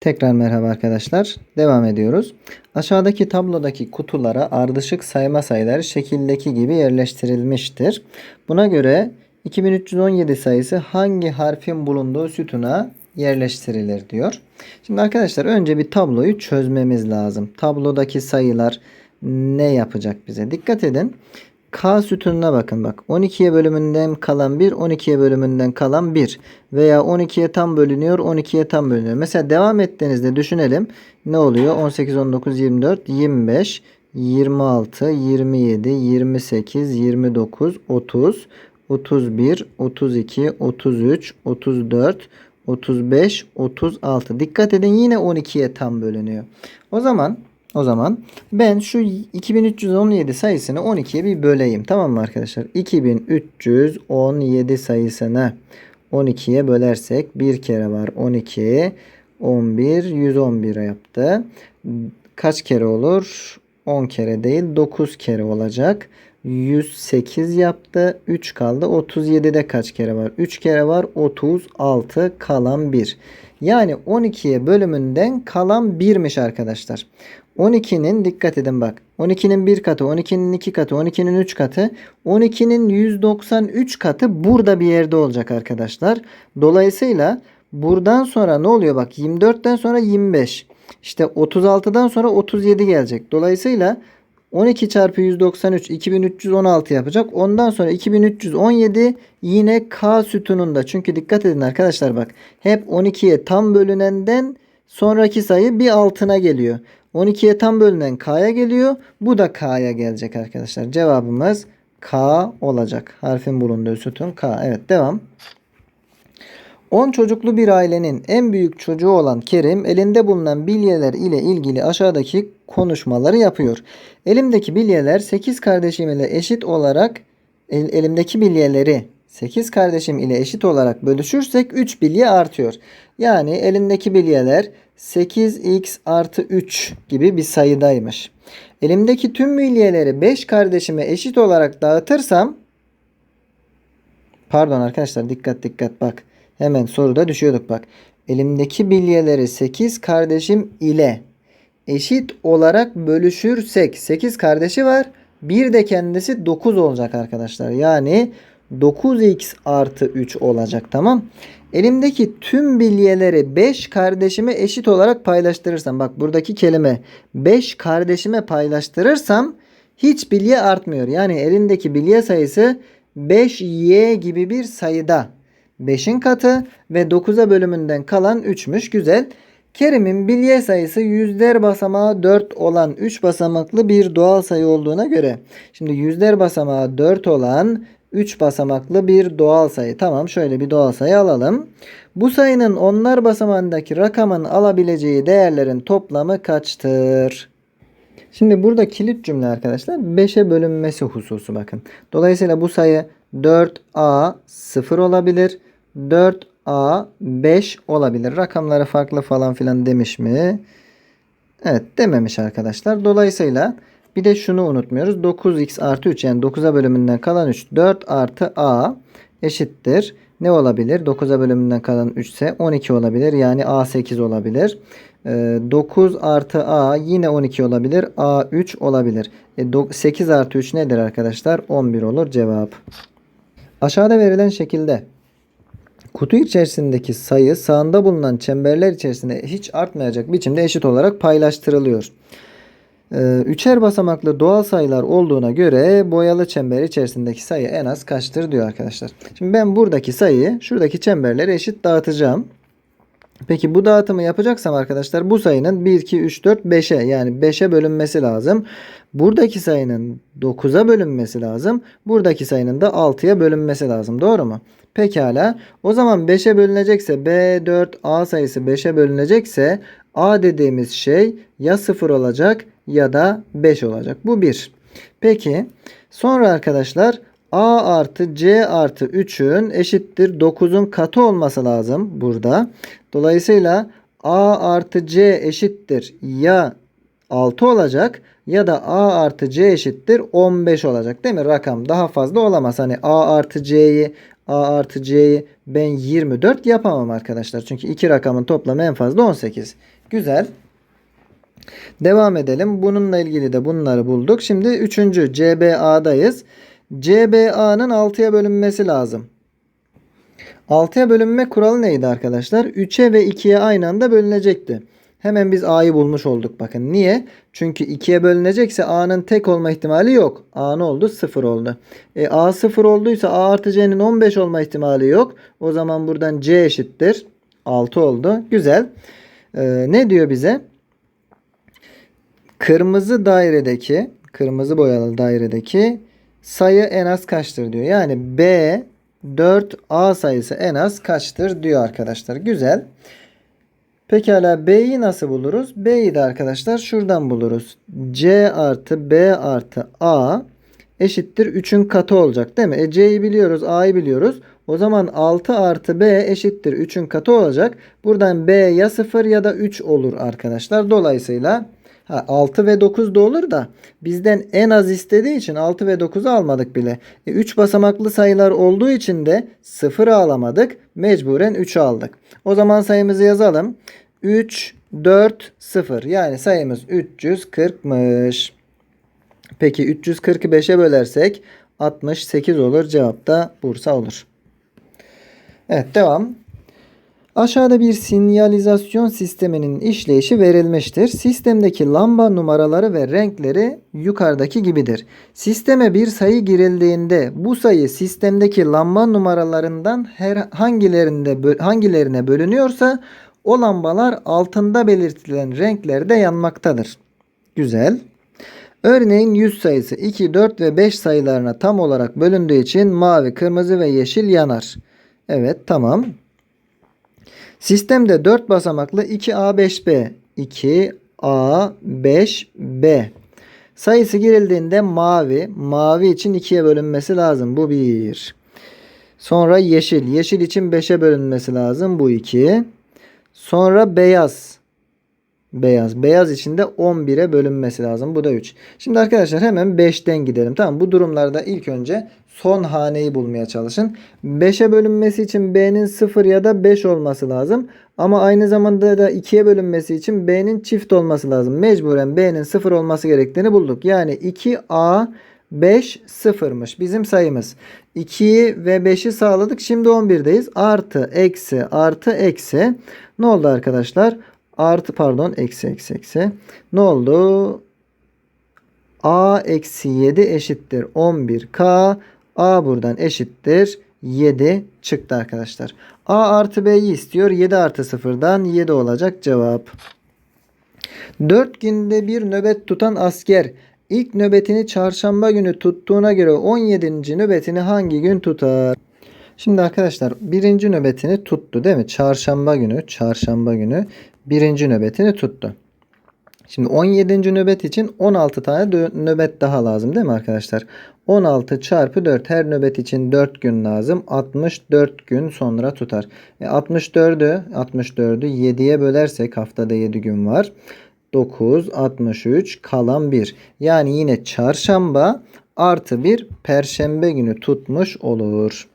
Tekrar merhaba arkadaşlar. Devam ediyoruz. Aşağıdaki tablodaki kutulara ardışık sayma sayıları şekildeki gibi yerleştirilmiştir. Buna göre 2317 sayısı hangi harfin bulunduğu sütuna yerleştirilir diyor. Şimdi arkadaşlar önce bir tabloyu çözmemiz lazım. Tablodaki sayılar ne yapacak bize? Dikkat edin. K sütununa bakın bak. 12'ye bölümünden kalan 1, 12'ye bölümünden kalan 1 veya 12'ye tam bölünüyor, 12'ye tam bölünüyor. Mesela devam ettiğinizde düşünelim. Ne oluyor? 18, 19, 24, 25, 26, 27, 28, 29, 30, 31, 32, 33, 34, 35, 36. Dikkat edin yine 12'ye tam bölünüyor. O zaman o zaman ben şu 2317 sayısını 12'ye bir böleyim. Tamam mı arkadaşlar? 2317 sayısını 12'ye bölersek bir kere var 12, 11, 111 yaptı. Kaç kere olur? 10 kere değil 9 kere olacak. 108 yaptı. 3 kaldı. 37'de kaç kere var? 3 kere var. 36 kalan 1. Yani 12'ye bölümünden kalan 1'miş arkadaşlar. 12'nin dikkat edin bak. 12'nin 1 katı, 12'nin 2 katı, 12'nin 3 katı, 12'nin 193 katı burada bir yerde olacak arkadaşlar. Dolayısıyla buradan sonra ne oluyor bak 24'ten sonra 25. İşte 36'dan sonra 37 gelecek. Dolayısıyla 12 çarpı 193 2316 yapacak. Ondan sonra 2317 yine K sütununda. Çünkü dikkat edin arkadaşlar bak. Hep 12'ye tam bölünenden sonraki sayı bir altına geliyor. 12'ye tam bölünen K'ya geliyor. Bu da K'ya gelecek arkadaşlar. Cevabımız K olacak. Harfin bulunduğu sütun K. Evet devam. 10 çocuklu bir ailenin en büyük çocuğu olan Kerim elinde bulunan bilyeler ile ilgili aşağıdaki konuşmaları yapıyor. Elimdeki bilyeler 8 kardeşim ile eşit olarak el, elimdeki bilyeleri 8 kardeşim ile eşit olarak bölüşürsek 3 bilye artıyor. Yani elindeki bilyeler 8x artı 3 gibi bir sayıdaymış. Elimdeki tüm bilyeleri 5 kardeşime eşit olarak dağıtırsam Pardon arkadaşlar dikkat dikkat bak. Hemen soruda düşüyorduk bak. Elimdeki bilyeleri 8 kardeşim ile eşit olarak bölüşürsek 8 kardeşi var. Bir de kendisi 9 olacak arkadaşlar. Yani 9x artı 3 olacak tamam. Elimdeki tüm bilyeleri 5 kardeşime eşit olarak paylaştırırsam bak buradaki kelime 5 kardeşime paylaştırırsam hiç bilye artmıyor. Yani elindeki bilye sayısı 5y gibi bir sayıda. 5'in katı ve 9'a bölümünden kalan 3'müş. Güzel. Kerim'in bilye sayısı yüzler basamağı 4 olan 3 basamaklı bir doğal sayı olduğuna göre. Şimdi yüzler basamağı 4 olan 3 basamaklı bir doğal sayı. Tamam şöyle bir doğal sayı alalım. Bu sayının onlar basamağındaki rakamın alabileceği değerlerin toplamı kaçtır? Şimdi burada kilit cümle arkadaşlar 5'e bölünmesi hususu bakın. Dolayısıyla bu sayı 4A 0 olabilir. 4A 5 olabilir. Rakamları farklı falan filan demiş mi? Evet dememiş arkadaşlar. Dolayısıyla bir de şunu unutmuyoruz. 9x artı 3 yani 9'a bölümünden kalan 3. 4 artı a eşittir. Ne olabilir? 9'a bölümünden kalan 3 ise 12 olabilir. Yani a 8 olabilir. 9 artı a yine 12 olabilir. a 3 olabilir. E, 8 artı 3 nedir arkadaşlar? 11 olur cevap. Aşağıda verilen şekilde kutu içerisindeki sayı sağında bulunan çemberler içerisinde hiç artmayacak biçimde eşit olarak paylaştırılıyor. Ee, üçer basamaklı doğal sayılar olduğuna göre boyalı çember içerisindeki sayı en az kaçtır diyor arkadaşlar. Şimdi ben buradaki sayıyı şuradaki çemberlere eşit dağıtacağım. Peki bu dağıtımı yapacaksam arkadaşlar bu sayının 1, 2, 3, 4, 5'e yani 5'e bölünmesi lazım. Buradaki sayının 9'a bölünmesi lazım. Buradaki sayının da 6'ya bölünmesi lazım. Doğru mu? Pekala. O zaman 5'e bölünecekse B4A sayısı 5'e bölünecekse A dediğimiz şey ya 0 olacak ya da 5 olacak. Bu 1. Peki sonra arkadaşlar A artı C artı 3'ün eşittir 9'un katı olması lazım burada. Dolayısıyla A artı C eşittir ya 6 olacak ya da A artı C eşittir 15 olacak değil mi? Rakam daha fazla olamaz. Hani A artı C'yi A artı C'yi ben 24 yapamam arkadaşlar. Çünkü iki rakamın toplamı en fazla 18. Güzel. Devam edelim. Bununla ilgili de bunları bulduk. Şimdi üçüncü CBA'dayız. CBA'nın 6'ya bölünmesi lazım. 6'ya bölünme kuralı neydi arkadaşlar? 3'e ve 2'ye aynı anda bölünecekti. Hemen biz A'yı bulmuş olduk. Bakın niye? Çünkü 2'ye bölünecekse A'nın tek olma ihtimali yok. A ne oldu? 0 oldu. E, A 0 olduysa A artı C'nin 15 olma ihtimali yok. O zaman buradan C eşittir. 6 oldu. Güzel. E, ne diyor bize? Kırmızı dairedeki kırmızı boyalı dairedeki sayı en az kaçtır diyor. Yani B 4A sayısı en az kaçtır diyor arkadaşlar. Güzel. Pekala B'yi nasıl buluruz? B'yi de arkadaşlar şuradan buluruz. C artı B artı A eşittir 3'ün katı olacak değil mi? E C'yi biliyoruz A'yı biliyoruz. O zaman 6 artı B eşittir 3'ün katı olacak. Buradan B ya 0 ya da 3 olur arkadaşlar. Dolayısıyla ha, 6 ve 9 da olur da bizden en az istediği için 6 ve 9'u almadık bile. E, 3 basamaklı sayılar olduğu için de 0'ı alamadık. Mecburen 3'ü aldık. O zaman sayımızı yazalım. 3, 4, 0. Yani sayımız 340'mış. Peki 340'ı 5'e bölersek 68 olur. Cevap da Bursa olur. Evet devam. Aşağıda bir sinyalizasyon sisteminin işleyişi verilmiştir. Sistemdeki lamba numaraları ve renkleri yukarıdaki gibidir. Sisteme bir sayı girildiğinde bu sayı sistemdeki lamba numaralarından her hangilerinde hangilerine bölünüyorsa o lambalar altında belirtilen renklerde yanmaktadır. Güzel. Örneğin 100 sayısı 2, 4 ve 5 sayılarına tam olarak bölündüğü için mavi, kırmızı ve yeşil yanar. Evet tamam. Sistemde 4 basamaklı 2A5B 2A5B sayısı girildiğinde mavi, mavi için 2'ye bölünmesi lazım. Bu 1. Sonra yeşil, yeşil için 5'e bölünmesi lazım. Bu 2. Sonra beyaz. Beyaz. Beyaz içinde 11'e bölünmesi lazım. Bu da 3. Şimdi arkadaşlar hemen 5'ten gidelim. Tamam bu durumlarda ilk önce son haneyi bulmaya çalışın. 5'e bölünmesi için B'nin 0 ya da 5 olması lazım. Ama aynı zamanda da 2'ye bölünmesi için B'nin çift olması lazım. Mecburen B'nin 0 olması gerektiğini bulduk. Yani 2A 5 sıfırmış bizim sayımız. 2'yi ve 5'i sağladık. Şimdi 11'deyiz. Artı, eksi, artı, eksi. Ne oldu arkadaşlar? Artı pardon eksi eksi eksi. Ne oldu? A eksi 7 eşittir 11K. A buradan eşittir 7 çıktı arkadaşlar. A artı B'yi istiyor. 7 artı 0'dan 7 olacak cevap. 4 günde bir nöbet tutan asker ilk nöbetini çarşamba günü tuttuğuna göre 17. nöbetini hangi gün tutar? Şimdi arkadaşlar birinci nöbetini tuttu değil mi? Çarşamba günü, çarşamba günü birinci nöbetini tuttu. Şimdi 17. nöbet için 16 tane nöbet daha lazım değil mi arkadaşlar? 16 çarpı 4 her nöbet için 4 gün lazım. 64 gün sonra tutar. E 64'ü 64'ü 7'ye bölersek haftada 7 gün var. 9, 63 kalan 1. Yani yine çarşamba artı 1 perşembe günü tutmuş olur.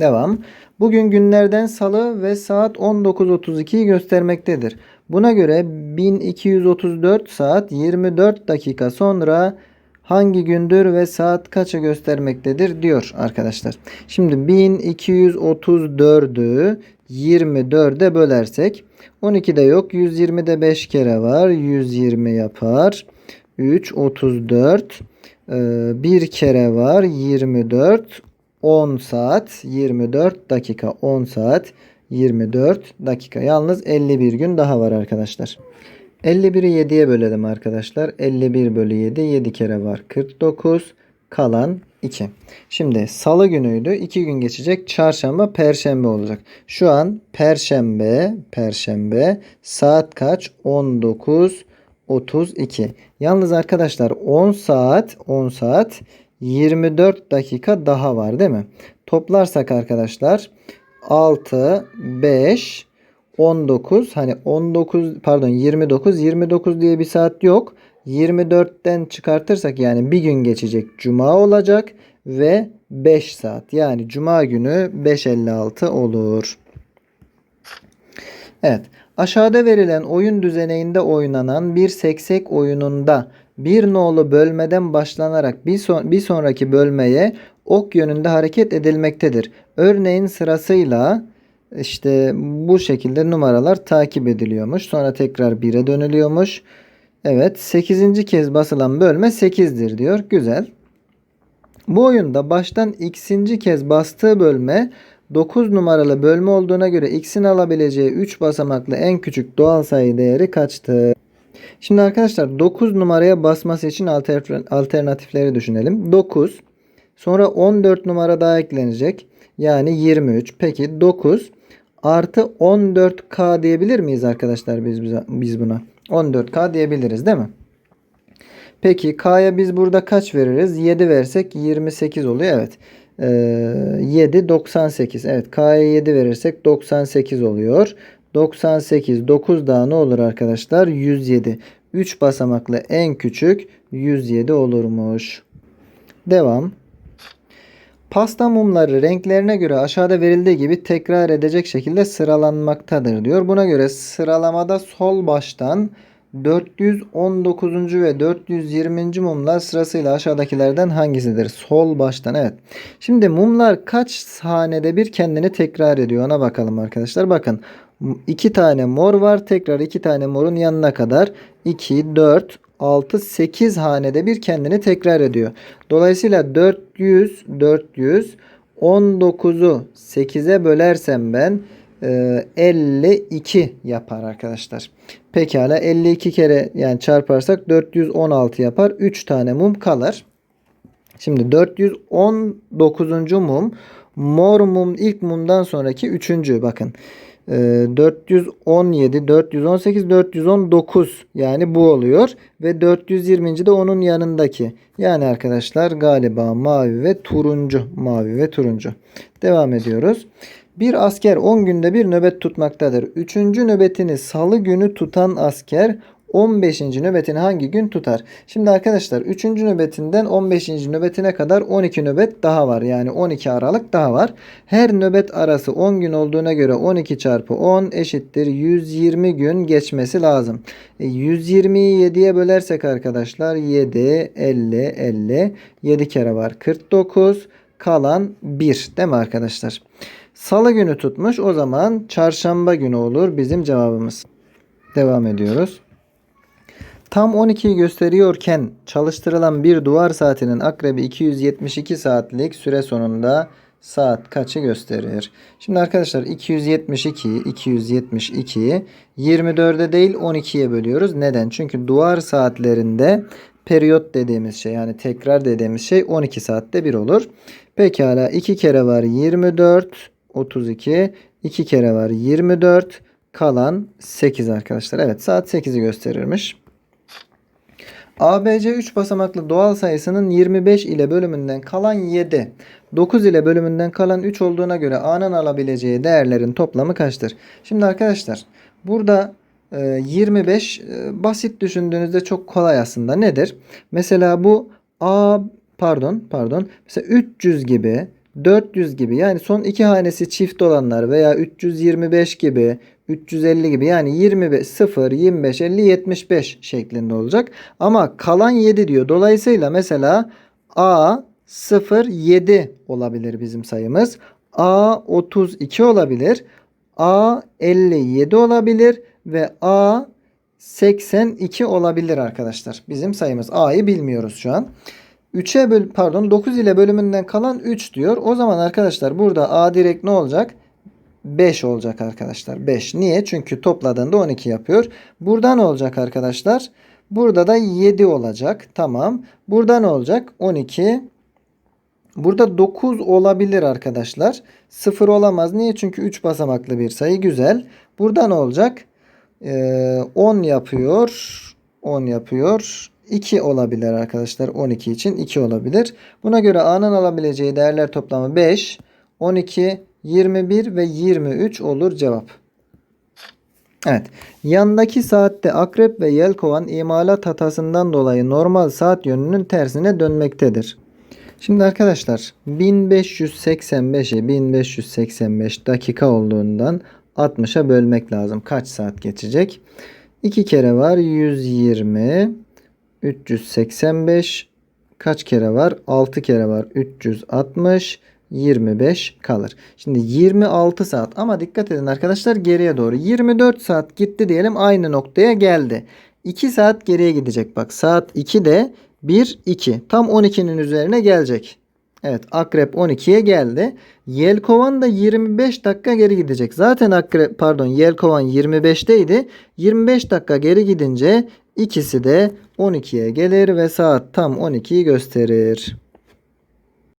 Devam. Bugün günlerden salı ve saat 19.32'yi göstermektedir. Buna göre 1234 saat 24 dakika sonra hangi gündür ve saat kaçı göstermektedir diyor arkadaşlar. Şimdi 1234'ü 24'e bölersek 12'de yok 120'de 5 kere var 120 yapar 3 34 bir kere var 24 10 saat 24 dakika 10 saat 24 dakika. Yalnız 51 gün daha var arkadaşlar. 51'i 7'ye bölelim arkadaşlar. 51 bölü 7 7 kere var 49 kalan 2. Şimdi salı günüydü. 2 gün geçecek. Çarşamba, perşembe olacak. Şu an perşembe, perşembe saat kaç? 19 32. Yalnız arkadaşlar 10 saat, 10 saat 24 dakika daha var değil mi? Toplarsak arkadaşlar 6, 5, 19 hani 19 pardon 29 29 diye bir saat yok. 24'ten çıkartırsak yani bir gün geçecek cuma olacak ve 5 saat. Yani cuma günü 5.56 olur. Evet. Aşağıda verilen oyun düzeneğinde oynanan bir seksek oyununda bir nolu bölmeden başlanarak bir, son, bir sonraki bölmeye ok yönünde hareket edilmektedir. Örneğin sırasıyla işte bu şekilde numaralar takip ediliyormuş. Sonra tekrar 1'e dönülüyormuş. Evet 8. kez basılan bölme 8'dir diyor. Güzel. Bu oyunda baştan x'inci kez bastığı bölme 9 numaralı bölme olduğuna göre x'in alabileceği 3 basamaklı en küçük doğal sayı değeri kaçtır? Şimdi arkadaşlar 9 numaraya basması için alter- alternatifleri düşünelim. 9 sonra 14 numara daha eklenecek. Yani 23. Peki 9 artı 14k diyebilir miyiz arkadaşlar biz biz buna? 14k diyebiliriz değil mi? Peki K'ya biz burada kaç veririz? 7 versek 28 oluyor. Evet. Ee, 7 98. Evet K'ya 7 verirsek 98 oluyor. 98 9 daha ne olur arkadaşlar? 107. 3 basamaklı en küçük 107 olurmuş. Devam. Pasta mumları renklerine göre aşağıda verildiği gibi tekrar edecek şekilde sıralanmaktadır diyor. Buna göre sıralamada sol baştan 419. ve 420. mumlar sırasıyla aşağıdakilerden hangisidir? Sol baştan evet. Şimdi mumlar kaç saniyede bir kendini tekrar ediyor ona bakalım arkadaşlar. Bakın iki tane mor var. Tekrar iki tane morun yanına kadar 2, 4, 6, 8 hanede bir kendini tekrar ediyor. Dolayısıyla 400, 400, 19'u 8'e bölersem ben e, 52 yapar arkadaşlar. Pekala 52 kere yani çarparsak 416 yapar. 3 tane mum kalır. Şimdi 419. mum mor mum ilk mumdan sonraki üçüncü bakın. E, 417, 418, 419 yani bu oluyor. Ve 420. de onun yanındaki. Yani arkadaşlar galiba mavi ve turuncu. Mavi ve turuncu. Devam ediyoruz. Bir asker 10 günde bir nöbet tutmaktadır. 3. nöbetini salı günü tutan asker 15. nöbetini hangi gün tutar? Şimdi arkadaşlar 3. nöbetinden 15. nöbetine kadar 12 nöbet daha var. Yani 12 Aralık daha var. Her nöbet arası 10 gün olduğuna göre 12 çarpı 10 eşittir 120 gün geçmesi lazım. E, 120'yi 7'ye bölersek arkadaşlar 7, 50, 50. 7 kere var 49. Kalan 1 değil mi arkadaşlar? Salı günü tutmuş. O zaman çarşamba günü olur bizim cevabımız. Devam ediyoruz. Tam 12'yi gösteriyorken çalıştırılan bir duvar saatinin akrebi 272 saatlik süre sonunda saat kaçı gösterir? Şimdi arkadaşlar 272 272'yi 24'e değil 12'ye bölüyoruz. Neden? Çünkü duvar saatlerinde periyot dediğimiz şey yani tekrar dediğimiz şey 12 saatte bir olur. Pekala 2 kere var 24 32 2 kere var 24 kalan 8 arkadaşlar. Evet saat 8'i gösterirmiş. ABC 3 basamaklı doğal sayısının 25 ile bölümünden kalan 7. 9 ile bölümünden kalan 3 olduğuna göre A'nın alabileceği değerlerin toplamı kaçtır? Şimdi arkadaşlar burada e, 25 e, basit düşündüğünüzde çok kolay aslında. Nedir? Mesela bu A pardon pardon mesela 300 gibi 400 gibi yani son iki hanesi çift olanlar veya 325 gibi 350 gibi yani 25 0 25 50 75 şeklinde olacak. Ama kalan 7 diyor. Dolayısıyla mesela A 0 7 olabilir bizim sayımız. A 32 olabilir. A 57 olabilir ve A 82 olabilir arkadaşlar. Bizim sayımız A'yı bilmiyoruz şu an. 3'e böl pardon 9 ile bölümünden kalan 3 diyor. O zaman arkadaşlar burada A direkt ne olacak? 5 olacak arkadaşlar. 5. Niye? Çünkü topladığında 12 yapıyor. Burada ne olacak arkadaşlar? Burada da 7 olacak. Tamam. Burada ne olacak? 12. Burada 9 olabilir arkadaşlar. 0 olamaz. Niye? Çünkü 3 basamaklı bir sayı. Güzel. Burada ne olacak? Ee, 10 yapıyor. 10 yapıyor. 2 olabilir arkadaşlar. 12 için 2 olabilir. Buna göre A'nın alabileceği değerler toplamı 5, 12, 21 ve 23 olur cevap. Evet. Yandaki saatte akrep ve yelkovan imalat hatasından dolayı normal saat yönünün tersine dönmektedir. Şimdi arkadaşlar 1585'i 1585 dakika olduğundan 60'a bölmek lazım. Kaç saat geçecek? 2 kere var 120 385 kaç kere var? 6 kere var 360 25 kalır. Şimdi 26 saat ama dikkat edin arkadaşlar geriye doğru. 24 saat gitti diyelim aynı noktaya geldi. 2 saat geriye gidecek bak. Saat 2 de 1 2. Tam 12'nin üzerine gelecek. Evet akrep 12'ye geldi. Yelkovan da 25 dakika geri gidecek. Zaten akrep pardon yelkovan 25'teydi. 25 dakika geri gidince ikisi de 12'ye gelir ve saat tam 12'yi gösterir.